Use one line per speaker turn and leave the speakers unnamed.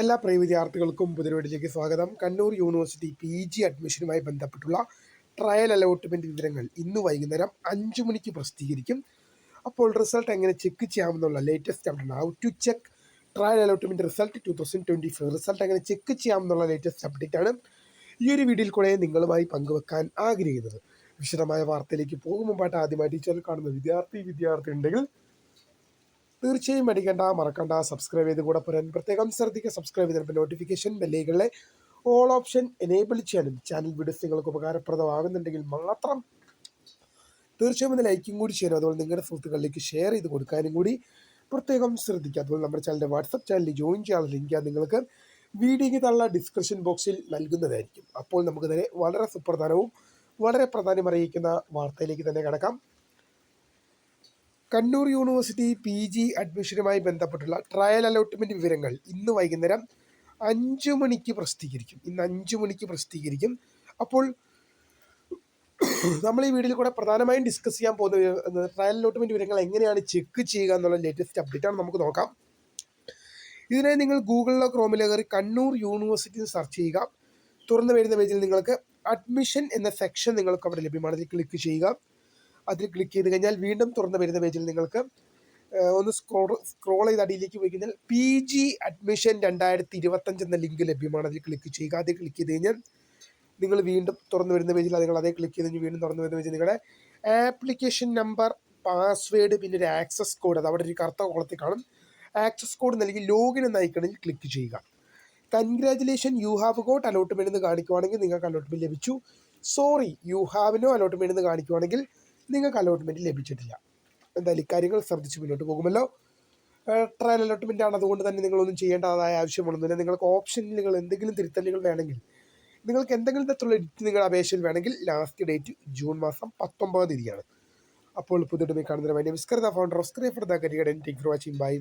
എല്ലാ പ്രിയ വിദ്യാർത്ഥികൾക്കും പുതിയവീടിലേക്ക് സ്വാഗതം. കണ്ണൂർ യൂണിവേഴ്സിറ്റി പി ജി അഡ്മിഷനുമായി ബന്ധപ്പെട്ടുള്ള ട്രയൽ അലോട്ട്മെന്റ് വിവരങ്ങൾ ഇന്ന് വൈകുന്നേരം അഞ്ച് മണിക്ക് പ്രസിദ്ധീകരിക്കും. അപ്പോൾ റിസൾട്ട് എങ്ങനെ check ചെയ്യാമെന്നുള്ള latest update how to check trial allotment result two thousand twenty four result എങ്ങനെ ചെക്ക് ചെയ്യാമെന്നുള്ള ലേറ്റസ്റ്റ് അപ്ഡേറ്റ് ആണ് ഈ ഒരു വീഡിയോയിൽ കൂടെ നിങ്ങളുമായി പങ്കുവെക്കാൻ ആഗ്രഹിക്കുന്നത്. വിശദമായ വാർത്തയിലേക്ക് പോകും. മുമ്പായിട്ട് ആദ്യമായിട്ട് ചാനൽ കാണുന്ന വിദ്യാർത്ഥി വിദ്യാർത്ഥി ഉണ്ടെങ്കിൽ തീർച്ചയായും അടിക്കേണ്ട മറക്കണ്ട. സബ്സ്ക്രൈബ് ചെയ്ത് കൂടെ പറയാൻ പ്രത്യേകം ശ്രദ്ധിക്കുക. സബ്സ്ക്രൈബ് ചെയ്തപ്പോൾ നോട്ടിഫിക്കേഷൻ ബെല്ലുകളിലെ ഓൾ ഓപ്ഷൻ എനേബിൾ ചെയ്യാനും ചാനൽ വീഡിയോസ് നിങ്ങൾക്ക് ഉപകാരപ്രദമാകുന്നുണ്ടെങ്കിൽ മാത്രം തീർച്ചയായും ഒന്ന് ലൈക്കും കൂടി ചെയ്യാനും അതുപോലെ നിങ്ങളുടെ സുഹൃത്തുക്കളിലേക്ക് ഷെയർ ചെയ്ത് കൊടുക്കാനും കൂടി പ്രത്യേകം ശ്രദ്ധിക്കുക. അതുപോലെ നമ്മുടെ ചാനലിന്റെ വാട്സപ്പ് ചാനലിൽ ജോയിൻ ചെയ്യാനുള്ള ലിങ്ക് നിങ്ങൾക്ക് വീഡിയോയ്ക്ക് തള്ള ഡിസ്ക്രിപ്ഷൻ ബോക്സിൽ നൽകുന്നതായിരിക്കും. അപ്പോൾ നമുക്ക് തന്നെ വളരെ സുപ്രധാനവും വളരെ പ്രാധാന്യം അറിയിക്കുന്ന വാർത്തയിലേക്ക് തന്നെ കിടക്കാം. കണ്ണൂർ യൂണിവേഴ്സിറ്റി പി ജി അഡ്മിഷനുമായി ബന്ധപ്പെട്ടുള്ള ട്രയൽ അലോട്ട്മെന്റ് വിവരങ്ങൾ ഇന്ന് വൈകുന്നേരം അഞ്ച് മണിക്ക് പ്രസിദ്ധീകരിക്കും. ഇന്ന് അഞ്ച് മണിക്ക് പ്രസിദ്ധീകരിക്കും. അപ്പോൾ നമ്മൾ ഈ വീഡിയോയിൽ കൂടെ പ്രധാനമായും ഡിസ്കസ് ചെയ്യാൻ പോകുന്ന ട്രയൽ അലോട്ട്മെന്റ് വിവരങ്ങൾ എങ്ങനെയാണ് ചെക്ക് ചെയ്യുക എന്നുള്ള ലേറ്റസ്റ്റ് അപ്ഡേറ്റ് ആണ് നമുക്ക് നോക്കാം. ഇതിനായി നിങ്ങൾ ഗൂഗിളിലോ ക്രോമിലോ കയറി കണ്ണൂർ യൂണിവേഴ്സിറ്റി സെർച്ച് ചെയ്യുക. തുറന്നു വരുന്ന പേജിൽ നിങ്ങൾക്ക് അഡ്മിഷൻ എന്ന സെക്ഷൻ നിങ്ങൾക്ക് അവിടെ ലഭ്യമാണ്. ക്ലിക്ക് ചെയ്യുക. അതിൽ ക്ലിക്ക് ചെയ്ത് കഴിഞ്ഞാൽ വീണ്ടും തുറന്നു വരുന്ന പേജിൽ നിങ്ങൾക്ക് ഒന്ന് സ്ക്രോൾ സ്ക്രോൾ ചെയ്ത് അടിയിലേക്ക് പോയി കഴിഞ്ഞാൽ പി ജി അഡ്മിഷൻ രണ്ടായിരത്തി ഇരുപത്തഞ്ച് എന്ന ലിങ്ക് ലഭ്യമാണ്. അതിൽ ക്ലിക്ക് ചെയ്യുക. അതിൽ ക്ലിക്ക് ചെയ്ത് കഴിഞ്ഞാൽ നിങ്ങൾ വീണ്ടും തുറന്നു വരുന്ന പേജിൽ നിങ്ങൾ അതേ ക്ലിക്ക് ചെയ്ത് കഴിഞ്ഞ് വീണ്ടും തുറന്നു വരുന്ന പേജിൽ നിങ്ങളുടെ ആപ്ലിക്കേഷൻ നമ്പർ പാസ്വേഡ് പിന്നെ ഒരു ആക്സസ് കോഡ് അത് അവിടെ ഒരു കറുത്ത കോളത്തിൽ കാണും. ആക്സസ് കോഡ് നൽകി ലോഗിൻ എന്ന ഐക്കണിൽ ക്ലിക്ക് ചെയ്യുക. Congratulation you have got allotment എന്ന് കാണിക്കുവാണെങ്കിൽ നിങ്ങൾക്ക് അലോട്ട്മെന്റ് ലഭിച്ചു. സോറി യു ഹാവിനോ അലോട്ട്മെന്റ് എന്ന് കാണിക്കുവാണെങ്കിൽ നിങ്ങൾക്ക് അലോട്ട്മെന്റ് ലഭിച്ചിട്ടില്ല. എന്തായാലും ഇക്കാര്യങ്ങൾ ശ്രദ്ധിച്ച് മുന്നോട്ട് പോകുമല്ലോ. ട്രയൽ അലോട്ട്മെന്റ് ആണ്. അതുകൊണ്ട് തന്നെ നിങ്ങളൊന്നും ചെയ്യേണ്ടതായ ആവശ്യമൊന്നുമില്ല. നിങ്ങൾക്ക് ഓപ്ഷനിൽ നിങ്ങൾ എന്തെങ്കിലും തിരുത്തലുകൾ വേണമെങ്കിൽ നിങ്ങൾക്ക് എന്തെങ്കിലും തരത്തിലുള്ള എഡിറ്റ് നിങ്ങളുടെ അപേക്ഷയിൽ വേണമെങ്കിൽ ലാസ്റ്റ് ഡേറ്റ് ജൂൺ മാസം പത്തൊമ്പതാം തീയതിയാണ്. അപ്പോൾ പുതിയ കാണുന്നതിന് വേണ്ടി founder of for the career take for watching bye